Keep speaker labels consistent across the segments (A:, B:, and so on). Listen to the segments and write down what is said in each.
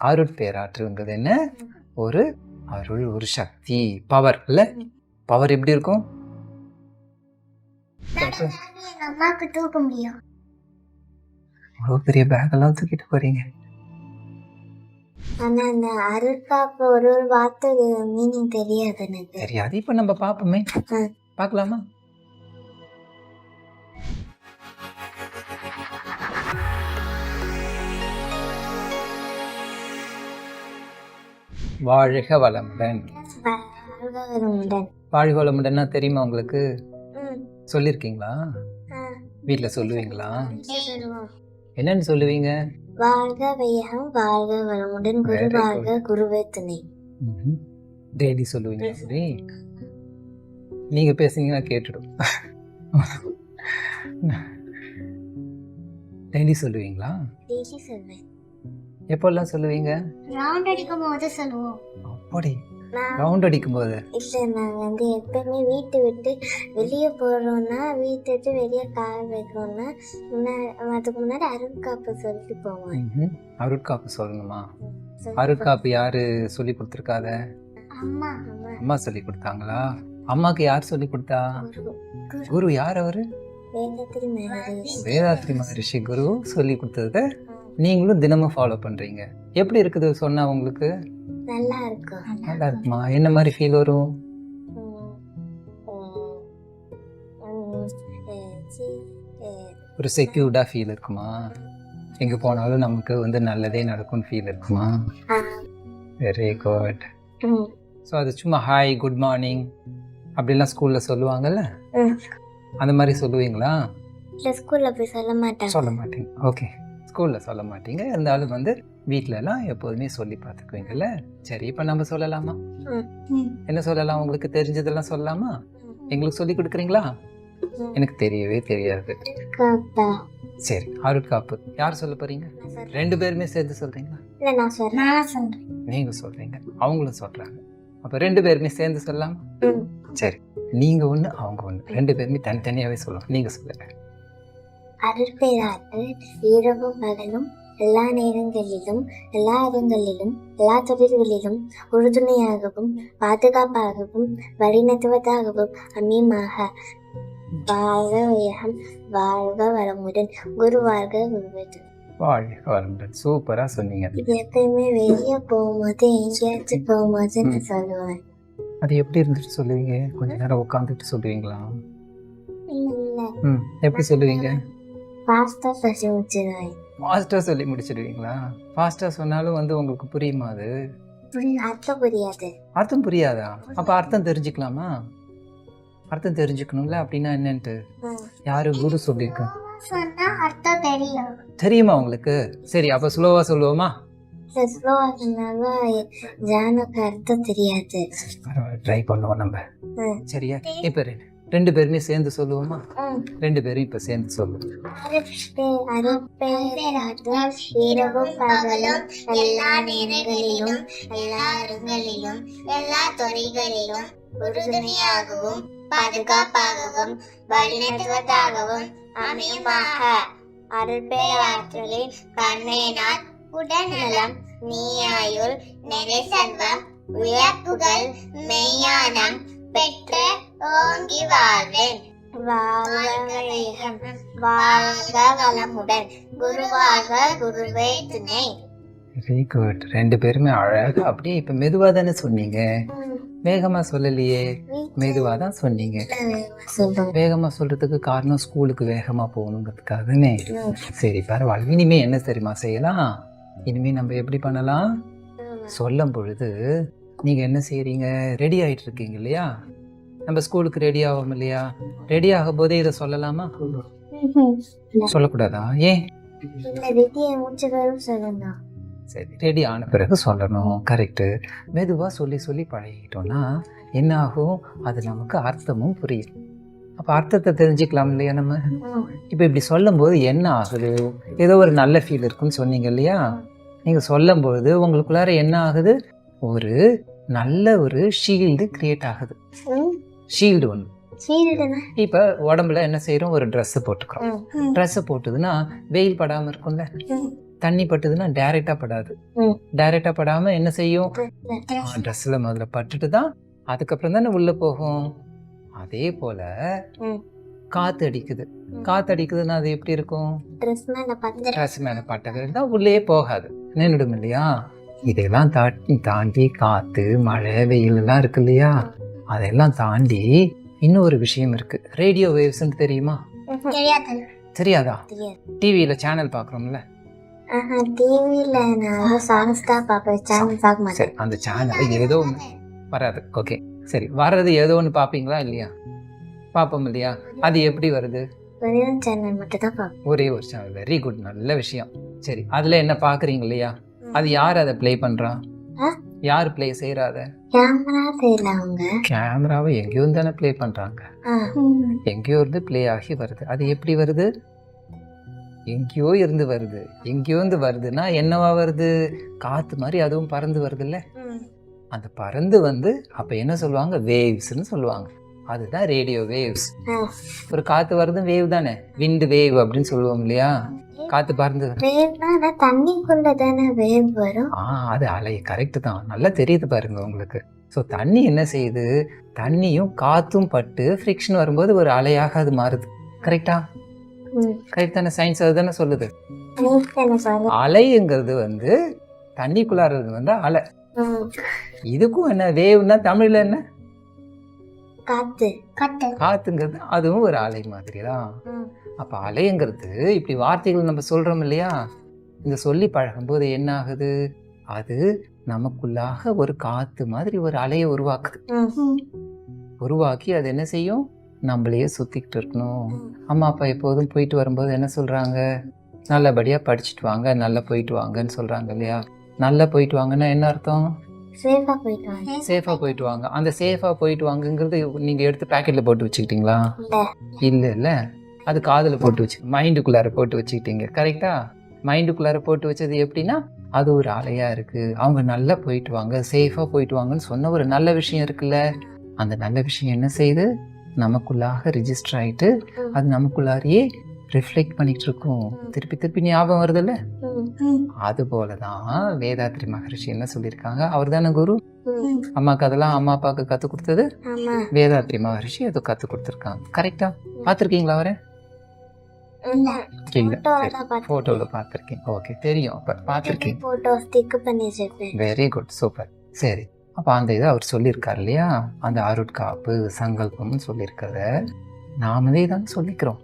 A: அருட்பேராற்றல்ங்கிறது என்ன? ஒரு அருள் ஒரு சக்தி பவர் இல்ல? பவர் எப்படி இருக்கும்?
B: அம்மாவுக்கு தூக்க முடியும்.
A: அவ்வளோ பெரிய பேக் எல்லாம் தூக்கிட்டு போறீங்க.
B: ஆனா அந்த அருட்காப்பு ஒரு ஒரு வார்த்தை மீனிங் தெரியாது எனக்கு
A: தெரியாது. இப்ப நம்ம பாப்போமே
B: ஆ.
A: பார்க்கலாமா? வாழ்க வளமுடன். வாழ்க வளமுடன்னா தெரியுமா உங்களுக்கு. சொல்லியிருக்கீங்களா
B: ஆ,
A: வீட்ல சொல்லுவீங்களா. என்னன்னு சொல்லுவீங்க?
B: வாழ்க வையகம் வாழ்க வளமுடன். குரு. வாழ்க குருவே துணை.
A: டெய்லி சொல்லுவீங்க அப்படி? நீங்க பேசுனீங்கன்னா கேட்டுடும். டெய்லி சொல்லுவீங்களா?
B: டெய்லி சொல்வேன்.
A: எப்போல்லாம் சொல்லுவீங்க?
B: ரவுண்ட் அடிக்கும் போது சொல்லுவோம்.
A: அப்படி? ரவுண்ட் அடிக்கும் போது
B: இல்ல நாங்க வந்து எப்பவுமே வீட்டை விட்டு வெளியே போறோம்னா வீட்டை விட்டு வெளியே கால் வைக்கிறோம்னா முன்னாடி அதுக்கு முன்னாடி அருட்காப்பு சொல்லிட்டு போவோம்.
A: அருட்காப்பு சொல்லணுமா?
B: சொல்லி
A: அருட்காப்பு யாரு சொல்லி கொடுத்துருக்காத?
B: அம்மா அம்மா.
A: சொல்லி கொடுத்தாங்களா? அம்மாக்கு யார் சொல்லி கொடுத்தா?
B: குரு. குரு.
A: குரு யார் அவரு? வேதாத்ரி மகரிஷி. குரு சொல்லி கொடுத்தத நீங்களும் தினமும் ஃபாலோ பண்றீங்க. எப்படி இருக்குது சொன்னா உங்களுக்கு?
B: நல்லா இருக்கும்
A: நல்லா இருக்குமா என்ன மாதிரி ஃபீல் வரும்? ஒரு செக்யூர்டா ஃபீல் இருக்குமா? எங்க போனாலும் நமக்கு வந்து நல்லதே நடக்கும்னு ஃபீல் இருக்குமா? வெரி குட் ஸோ அது சும்மா ஹாய் குட் மார்னிங் அப்படிலாம் ஸ்கூல்ல சொல்லுவாங்கல்ல. அந்த மாதிரி சொல்லுவீங்களா?
B: ஸ்கூல்ல போய் சொல்ல மாட்டாங்க.
A: சொல்ல மாட்டீங்க. ஓகே ஸ்கூலில் சொல்ல மாட்டீங்க. இருந்தாலும் வந்து வீட்ல எல்லாம் எப்போதுமே சொல்லி பார்த்துக்குவீங்கல்ல? சரி இப்போ நம்ம சொல்லலாமா? என்ன சொல்லலாம்? உங்களுக்கு தெரிஞ்சதெல்லாம் சொல்லலாமா. எங்களுக்கு சொல்லி கொடுக்குறீங்களா. எனக்கு தெரியவே தெரியாது.
B: காப்பா.
A: சரி அருட்காப்பு. யார் சொல்ல போறீங்க. ரெண்டு பேருமே சேர்ந்து சொல்றீங்களா?
B: இல்ல நான் சொல்றேன். நான் சொல்றேன்.
A: நீங்க சொல்றீங்க. அவங்களும் சொல்றாங்க. அப்ப ரெண்டு பேருமே சேர்ந்து சொல்லலாம். சரி நீங்க ஒண்ணு அவங்க ஒண்ணு. ரெண்டு பேருமே தனித்தனியாவே சொல்லலாம் நீங்க சொல்லுங்க.
B: அருட்பேராற்றல் இரவும் பகலும் எல்லா நேரங்களிலும் எல்லா இடங்களிலும் எல்லா தொழில்களிலும் உறுதுணையாகவும் பாதுகாப்பாகவும் வழிநடத்துவதாகவும் அமையமாக. வாழ்க வையகம் வாழ்க வளமுடன் குரு வாழ்க குருவது
A: வாழ்க வளமுடன். சூப்பரா சொன்னீங்க
B: எப்பயுமே வெளியே போகும்போது எங்கேயாச்சும் போகும்போது நான் சொல்லுவேன்.
A: அது எப்படி இருந்துட்டு சொல்லுவீங்க? கொஞ்ச நேரம் உட்காந்துட்டு சொல்லுவீங்களா?
B: இல்ல
A: எப்படி சொல்லுவீங்க?
B: ஃபாஸ்டா பசி முடிச்சிருவேன்
A: ஃபாஸ்டா சொல்லி முடிச்சிடுவீங்களா? ஃபாஸ்டா சொன்னாலும் வந்து உங்களுக்கு புரியுமா அது?
B: அர்த்தம் புரியாது.
A: அர்த்தம் புரியாதா? அப்ப அர்த்தம் தெரிஞ்சுக்கலாமா? அர்த்தம் தெரிஞ்சுக்கணும்ல அப்படின்னா என்னன்ட்டு? யாரு குரு சொல்லியிருக்காங்க
B: சொன்னா அர்த்தம் தெரியும்.
A: தெரியுமா உங்களுக்கு? சரி அப்ப ஸ்லோவா சொல்லுவோமா?
B: ஸ்லோவாக்குனால ஜானுக்கு அர்த்தம் தெரியாது.
A: ட்ரை பண்ணுவோம் நம்ம. சரியா? இப்ப ரெண்டு பேருமே சேர்ந்து சொல்லுவோமா. ரெண்டு பேரும் இப்ப சேர்ந்து சொல்லுவோம்.
B: எல்லா நேரங்களிலும் எல்லா இடங்களிலும் எல்லா துறைகளிலும் உறுதுணையாகவும் பாதுகாப்பாகவும் வழிநடத்துவதாகவும் அமையுமாக. அருட்பேராற்றலின் கண்ணையினால் உடல்நலம் நீயாயுள் நிறை செல்வம் உயர்ப்புகள் மெய்ஞானம் பெற்று ஓங்கி வாழ்வேன் வாழ்க வளமுடன். குருவாக குருவே துணை.
A: வெரி குட் ரெண்டு பேருமே அழகா. அப்படியே இப்ப மெதுவா தானே சொன்னீங்க? வேகமா சொல்லலையே. மெதுவா தான் சொன்னீங்க வேகமா சொல்றதுக்கு காரணம் ஸ்கூலுக்கு வேகமா போகணுங்கிறதுக்காக தானே சரி பரவாயில்ல. இனிமே என்ன தெரியுமா செய்யலாம்? இனிமே நம்ம எப்படி பண்ணலாம்? சொல்லும் பொழுது நீங்க என்ன செய்றீங்க? ரெடி ஆயிட்டு இருக்கீங்க இல்லையா? நம்ம ஸ்கூலுக்கு ரெடி ஆகும் இல்லையா? ரெடி ஆகும் போதே இதை சொல்லலாமா? சொல்லக்கூடாதா? ஏன்? சரி ரெடி ஆன பிறகு சொல்லணும். கரெக்டு மெதுவாக சொல்லி சொல்லி பழகிட்டோம்னா என்ன ஆகும் அது நமக்கு அர்த்தமும் புரியும். அப்போ அர்த்தத்தை தெரிஞ்சுக்கலாம் இல்லையா நம்ம? இப்போ இப்படி சொல்லும்போது என்ன ஆகுது? ஏதோ ஒரு நல்ல ஃபீல் இருக்குன்னு சொன்னீங்க இல்லையா? நீங்கள் சொல்லும்போது உங்களுக்குள்ளார என்ன ஆகுது? ஒரு நல்ல ஒரு ஷீல்டு கிரியேட் ஆகுது. ஷீல்டு ஒன்று இப்போ உடம்புல என்ன செய்கிறோம் ஒரு ட்ரெஸ்ஸு போட்டுக்கிறோம். ட்ரெஸ்ஸு போட்டுதுன்னா வெயில் படாமல் இருக்கும்ல? தண்ணி பட்டுதுன்னா டைரக்டா படாது. டைரக்டா படாம என்ன செய்யும். ட்ரெஸ்ல முதல்ல பட்டுட்டு தான் அதுக்கப்புறம் தானே உள்ள போகும். அதே போல. காத்து அடிக்குது. காத்து அடிக்குதுன்னா அது எப்படி இருக்கும்? ட்ரெஸ் மேல பட்டது தான் உள்ளே போகாது. நின்றுடும் இல்லையா? இதெல்லாம் தாண்டி தாண்டி காத்து மழை வெயில் எல்லாம் இருக்கு இல்லையா? அதெல்லாம் தாண்டி இன்னொரு விஷயம் இருக்கு. ரேடியோ வேவ்ஸ்ன்னு தெரியுமா?
B: தெரியாது?
A: டிவியில சேனல் சரி அந்த சேனல் ஏதோ வராது. ஓகே சரி வர்றது ஏதோ ஒன்று பார்ப்பீங்களா இல்லையா? பார்ப்போம் இல்லையா? அது எப்படி வருது?
B: ஒரே சேனல் மட்டும் தான் பார்ப்பேன்.
A: ஒரே ஒரு சேனல் வெரி குட் நல்ல விஷயம். சரி அதில் என்ன பார்க்குறீங்க இல்லையா? அது யார் அதை ப்ளே பண்ணுறா
B: ஆ?
A: யார் ப்ளே அதை?
B: அவங்க.
A: கேமராவை எங்கேயோ தானே ப்ளே பண்ணுறாங்க
B: ஆ.
A: எங்கேயோ இருந்து ப்ளே ஆகி வருது. அது எப்படி வருது? எங்கேயோ இருந்து வருது. எங்கேயோ இருந்து வருதுன்னா என்னவா வருது? காற்று மாதிரி அதுவும் பறந்து வருதுல்ல. அந்த பறந்து வந்து அப்போ என்ன சொல்லுவாங்க? வேவ்ஸ்னு சொல்லுவாங்க. அதுதான் ரேடியோ வேவ்ஸ். ஒரு காற்று வருது வேவ் தானே? விண்டு வேவ் அப்படின்னு சொல்லுவோம் இல்லையா? காற்று பறந்து
B: தண்ணிக்குள்ள தானே வேவ் வரும்?
A: ஆ அது அலை கரெக்டு தான். நல்லா தெரியுது பாருங்க உங்களுக்கு. ஸோ தண்ணி என்ன செய்யுது? தண்ணியும் காற்றும் பட்டு ஃப்ரிக்ஷன் வரும்போது ஒரு அலையாக அது மாறுது. கரெக்டா. கரெக்ட் தானே? சயின்ஸ் அதுதானே சொல்லுது.
B: நீ என்ன சொல்ல
A: அலைங்கிறது வந்து தண்ணிக்குள்ளாறது வந்து அலை. இதுக்கும் என்ன? வேவ்னா தமிழ்ல என்ன?
B: காத்து. காத்து.
A: காத்துங்கிறது அதுவும் ஒரு அலை மாதிரி தான் அப்போ அலைங்கிறது இப்படி வார்த்தைகள் நம்ம சொல்றோம் இல்லையா? இந்த சொல்லி பழகும்போது என்ன ஆகுது அது நமக்குள்ளாக ஒரு காத்து மாதிரி ஒரு அலையை உருவாக்குது. உருவாக்கி அது என்ன செய்யும்? நம்மளையே சுத்திக்கிட்டு இருக்கணும். அம்மா அப்பா எப்போதும் போயிட்டு வரும்போது என்ன சொல்றாங்க? நல்லபடியா படிச்சுட்டு வாங்க நல்லா போயிட்டு வாங்கன்னு சொல்றாங்க இல்லையா? நல்லா போயிட்டு வாங்கன்னா என்ன அர்த்தம்?
B: சேஃபா போயிட்டு வாங்க
A: சேஃபா போயிட்டு வாங்க அந்த சேஃபா போயிட்டு வாங்கங்கிறது நீங்க எடுத்து பாக்கெட்ல போட்டு வச்சுக்கிட்டீங்களா?
B: இல்ல.
A: இல்ல அது காதுல போட்டு வச்சு மைண்டுக்குள்ளார போட்டு வச்சுக்கிட்டீங்க. கரெக்டா மைண்டுக்குள்ளார போட்டு வச்சது எப்படின்னா அது ஒரு அலையா இருக்கு. அவங்க நல்லா போயிட்டு வாங்க சேஃபா போயிட்டு வாங்கன்னு சொன்ன ஒரு நல்ல விஷயம் இருக்குல்ல? அந்த நல்ல விஷயம் என்ன செய்யுது? நமக்குள்ளாக ரிஜிஸ்டர் ஆயிட்டு அது நமக்குள்ளாரையே ரிஃப்ளெக்ட் பண்ணிட்டு இருக்கும் திருப்பி திருப்பி ஞாபகம் வருதுல்ல. அது போலதான் வேதாத்ரி மகரிஷி என்ன சொல்லியிருக்காங்க? அவர் தானே குரு. அம்மாக்கு அதெல்லாம் அம்மா அப்பாவுக்கு கத்து கொடுத்தது?
B: ஆமா.
A: வேதாத்ரி மகரிஷி அது கத்து கொடுத்துருக்காங்க. கரெக்டா பார்த்துருக்கீங்களா அவரை?
B: தான்
A: போட்டோல பார்த்துருக்கேன். ஓகே தெரியும். அப்ப
B: வச்சிருப்பேன்
A: வெரி குட் சூப்பர் சரி. அப்போ அந்த இதை அவர் சொல்லியிருக்கார் இல்லையா? அந்த அருட்காப்பு சங்கல்பம்னு சொல்லியிருக்கிறத நாமளே தான் சொல்லிக்கிறோம்.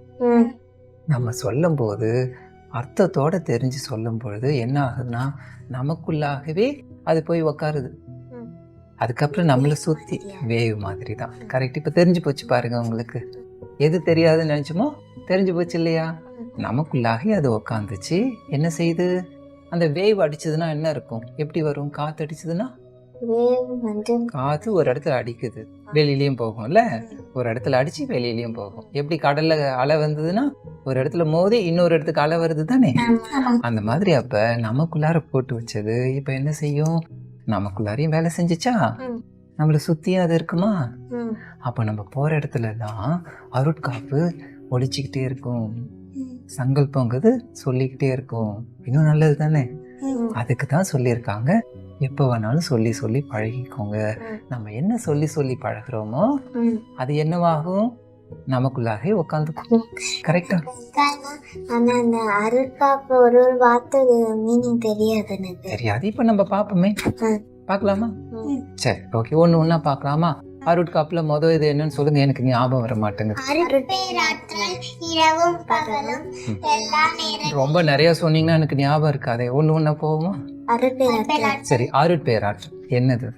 A: நம்ம சொல்லும்போது அர்த்தத்தோட தெரிஞ்சு சொல்லும் பொழுது என்ன ஆகுதுன்னா நமக்குள்ளாகவே அது போய் உக்காருது. அதுக்கப்புறம் நம்மளை சுத்தி வேவ் மாதிரி தான் கரெக்ட் இப்போ தெரிஞ்சு போச்சு பாருங்க உங்களுக்கு. எது தெரியாதுன்னு நினைச்சோமோ தெரிஞ்சு போச்சு இல்லையா? நமக்குள்ளாகவே அது உக்காந்துச்சு. என்ன செய்யுது? அந்த வேவ் அடிச்சதுன்னா என்ன இருக்கும்? எப்படி வரும்? காத்து அடிச்சதுன்னா?
B: வேவ் வந்து
A: காத்து ஒரு இடத்துல அடிக்குது. வெளியிலயும் போகும்ல? ஒரு இடத்துல அடிச்சு வெளியிலயும் போகும். எப்படி கடல்ல அலை வந்ததுன்னா ஒரு இடத்துல மோதி இன்னொரு இடத்துக்கு அலை வருது தானே அந்த மாதிரி அப்ப நமக்குள்ளார போட்டு வச்சது. இப்ப என்ன செய்யும்? நமக்குள்ளாரையும் வேலை செஞ்சுச்சா. நம்மளை சுத்தியும் அது இருக்குமா. அப்ப நம்ம போற இடத்துல எல்லாம் அருட்காப்பு ஒழிச்சுக்கிட்டே இருக்கும். சங்கல்பங்கிறது சொல்லிக்கிட்டே இருக்கும். இன்னும் நல்லது தானே. அதுக்கு தான் சொல்லியிருக்காங்க. எப்போ வேணாலும் சொல்லி சொல்லி பழகிக்கோங்க. நம்ம என்ன சொல்லி சொல்லி பழகுறோமோ. அது என்னவாகும்? நமக்குள்ளாகவே உட்காந்துக்கும் கரெக்டா
B: ஆனா அந்த அருட்காப்பு ஒரு ஒரு வார்த்தை மீனிங் தெரியாது எனக்கு.
A: தெரியாது. இப்போ நம்ம பார்ப்போமே. பார்க்கலாமா. சரி ஓகே ஒன்று ஒன்றா பார்க்கலாமா அருட்காப்புல மொதல் இது என்னன்னு சொல்லுங்க. எனக்கு ஞாபகம் வர மாட்டேங்குது. ரொம்ப நிறைய சொன்னீங்கன்னா எனக்கு ஞாபகம் இருக்காதே. ஒன்று ஒன்றா போவோமா? சரி அருட்பேராற்றல். என்னது?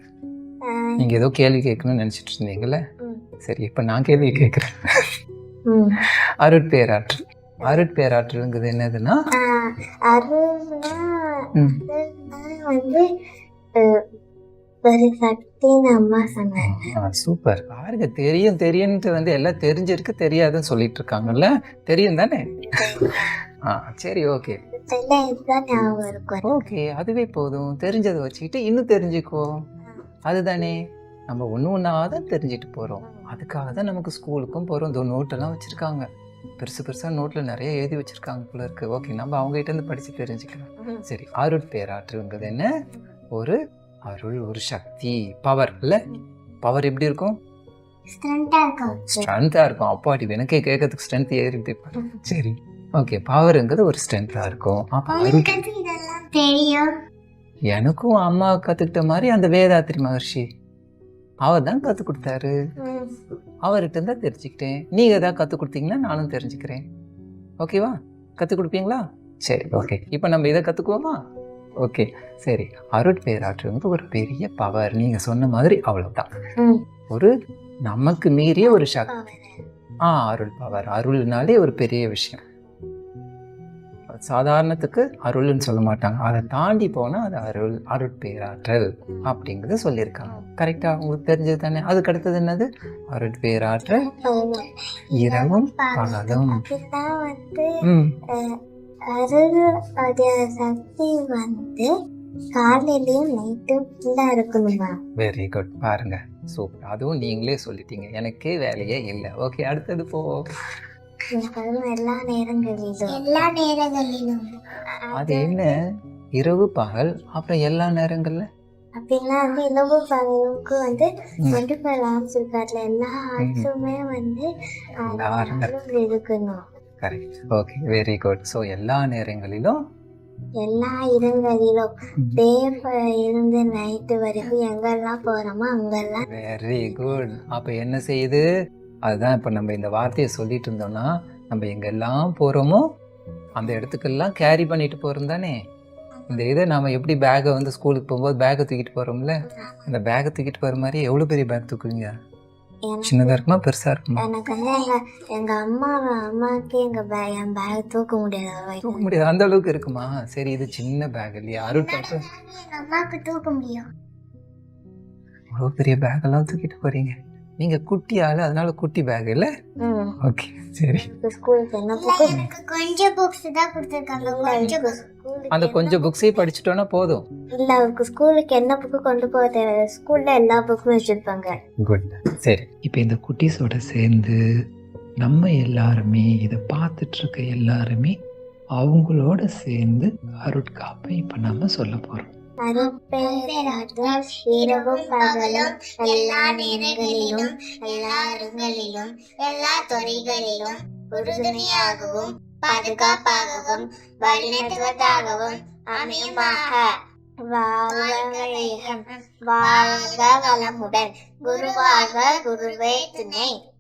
A: நீங்க ஏதோ கேள்வி கேட்கணும்னு நினைச்சிட்டு இருந்தீங்கல்ல. சரி இப்போ நான் கேள்வி கேட்குறேன். அருட்பேராற்றல். அருட்பேராற்றலுங்கிறது என்னதுன்னா?
B: வந்து
A: சூப்பர். பாருங்க தெரியும் தெரியும்ட்டு வந்து எல்லாம் தெரிஞ்சிருக்கு தெரியாதுன்னு சொல்லிட்டு இருக்காங்கல்ல? தெரியும் தானே? ஆ சரி ஓகே. ஓகே அதுவே போதும். தெரிஞ்சதை வச்சுக்கிட்டு இன்னும் தெரிஞ்சுக்கோ. அதுதானே. நம்ம ஒன்று ஒன்றா தான் தெரிஞ்சுட்டு போகிறோம் அதுக்காக தான் நமக்கு ஸ்கூலுக்கும் போகிறோம் இந்த நோட்டெல்லாம் வச்சுருக்காங்க. பெருசு பெருசாக நோட்டில் நிறைய எழுதி வச்சுருக்காங்க போல இருக்கு. ஓகே நம்ம அவங்ககிட்ட இருந்து படித்து தெரிஞ்சுக்கலாம். சரி அருட்பேராற்றுங்கிறது என்ன? ஒரு அருள் ஒரு சக்தி பவர் இல்லை பவர் எப்படி இருக்கும்?
B: ஸ்ட்ரென்த்தா இருக்கும்.
A: ஸ்ட்ரென்த்தாக இருக்கும். அப்பாடி எனக்கே கேட்கறதுக்கு ஸ்ட்ரென்த் ஏறிட்டு. சரி. ஓகே பவருங்கிறது ஒரு ஸ்ட்ரென்த்தாக இருக்கும்.
B: தெரியும்.
A: எனக்கும் அம்மா கற்றுக்கிட்ட மாதிரி அந்த வேதாத்திரி மகர்ஷி அவர் தான் கற்றுக் கொடுத்தாரு. அவர்கிட்ட தான் தெரிஞ்சுக்கிட்டேன். நீங்கள் ஏதாவது கற்றுக் கொடுத்தீங்கன்னா நானும் தெரிஞ்சுக்கிறேன். ஓகேவா கற்றுக் கொடுப்பீங்களா? சரி ஓகே இப்போ நம்ம இதை கற்றுக்குவோமா ஓகே சரி அருட்பேராற்றுங்கிறது ஒரு பெரிய பவர் நீங்கள் சொன்ன மாதிரி அவ்வளோதான். ஒரு நமக்கு மீறிய ஒரு சக்தி. ஆ அருள் பவர் அருள்னாலே ஒரு பெரிய விஷயம். சாதாரணத்துக்கு அருள்னு சொல்ல மாட்டாங்க. அதை தாண்டி போனால் அது அருள் அருட்பேராற்றல் அப்படிங்கிறத சொல்லியிருக்காங்க. கரெக்டாக உங்களுக்கு தெரிஞ்சது தானே? அதுக்கு அடுத்தது என்னது? அருட்பேராற்றல். இரவும் பகலும்.
B: அதுதான் வந்து
A: ம்.
B: அருள் அதோட சக்தி வந்து காலையிலயும் நைட்டும் ஃபுல்லா இருக்கணுமா
A: வெரி குட் பாருங்க. சூப்பர் அதுவும் நீங்களே சொல்லிட்டீங்க. எனக்கே வேலையே இல்லை. ஓகே அடுத்தது போ.
B: அதுவும் எல்லா நேரங்களிலும். எல்லா நேரங்களிலும்.
A: அது என்ன? இரவு பகல் அப்புறம் எல்லா நேரங்கள்ல?
B: அப்படின்னா வந்து இலவு பகலுக்கு வந்து. டுவெண்ட்டி ஃபைவ் ஹவர்ஸ் எல்லா ஹவர்ஸுமே வந்து இருக்கணும்.
A: Correct okay very good so எல்லா நேரங்களிலும்?
B: எல்லா இடங்களிலும். டே இருந்து நைட்டு வரைக்கும் எங்கெல்லாம் போறோமோ அங்கெல்லாம்
A: வெரி குட் அப்போ என்ன செய்யுது? அதுதான் இப்போ நம்ம இந்த வார்த்தையை சொல்லிட்டு இருந்தோம்னா நம்ம எங்கெல்லாம் போகிறோமோ அந்த இடத்துக்கெல்லாம் கேரி பண்ணிட்டு போகிறோம் தானே? இந்த இதை நாம எப்படி பேக்கை வந்து ஸ்கூலுக்கு போகும்போது பேக்கை தூக்கிட்டு போகிறோம்ல அந்த பேக்கை தூக்கிட்டு போகிற மாதிரி எவ்வளோ பெரிய பேக் தூக்குவீங்க? சின்னதாக இருக்குமா பெருசாக இருக்குமா?
B: எனக்கு வந்து எங்க எங்க அம்மா அம்மாவுக்கு எங்க பே என் பேக் தூக்க முடியாது
A: தூக்க முடியாது அந்த அளவுக்கு இருக்குமா? சரி இது சின்ன பேக் இல்லையா? அருள் பார்த்து
B: எங்க அம்மாவுக்கு தூக்க முடியும்.
A: அவ்வளோ பெரிய பேக்கெல்லாம் தூக்கிட்டு போகிறீங்க நீங்கள் குட்டி ஆள் அதனால குட்டி பேக் இல்லை? ஓகே சரி.
B: ஸ்கூலுக்கு என்ன புக்கு எனக்கு கொஞ்சம் புக்ஸ் தான் கொடுத்துருக்காங்க. கொஞ்சம்
A: அந்த கொஞ்சம் புக்ஸையும் படிச்சுட்டோன்னா போதும்.
B: இல்ல அவருக்கு ஸ்கூலுக்கு என்ன புக்கு கொண்டு போக தேவை ஸ்கூல்ல எல்லா புக்கும் வச்சிருப்பாங்க.
A: குட் சரி இப்போ இந்த குட்டீஸோட சேர்ந்து நம்ம எல்லாருமே இதை பார்த்துட்டு இருக்க எல்லாருமே அவங்களோட சேர்ந்து அருட்காப்பை இப்போ நம்ம சொல்ல போகிறோம்
B: அருட்பெயராற்றல் இரவும் பகலும் எல்லா நேரங்களிலும் எல்லா இடங்களிலும் எல்லா துறைகளிலும் உறுதுணையாகவும் பாதுகாப்பாகவும் வழிநடத்துவதாகவும் அமையுமாக. வாழ்க வளமுடன். குருவாக குருவே துணை.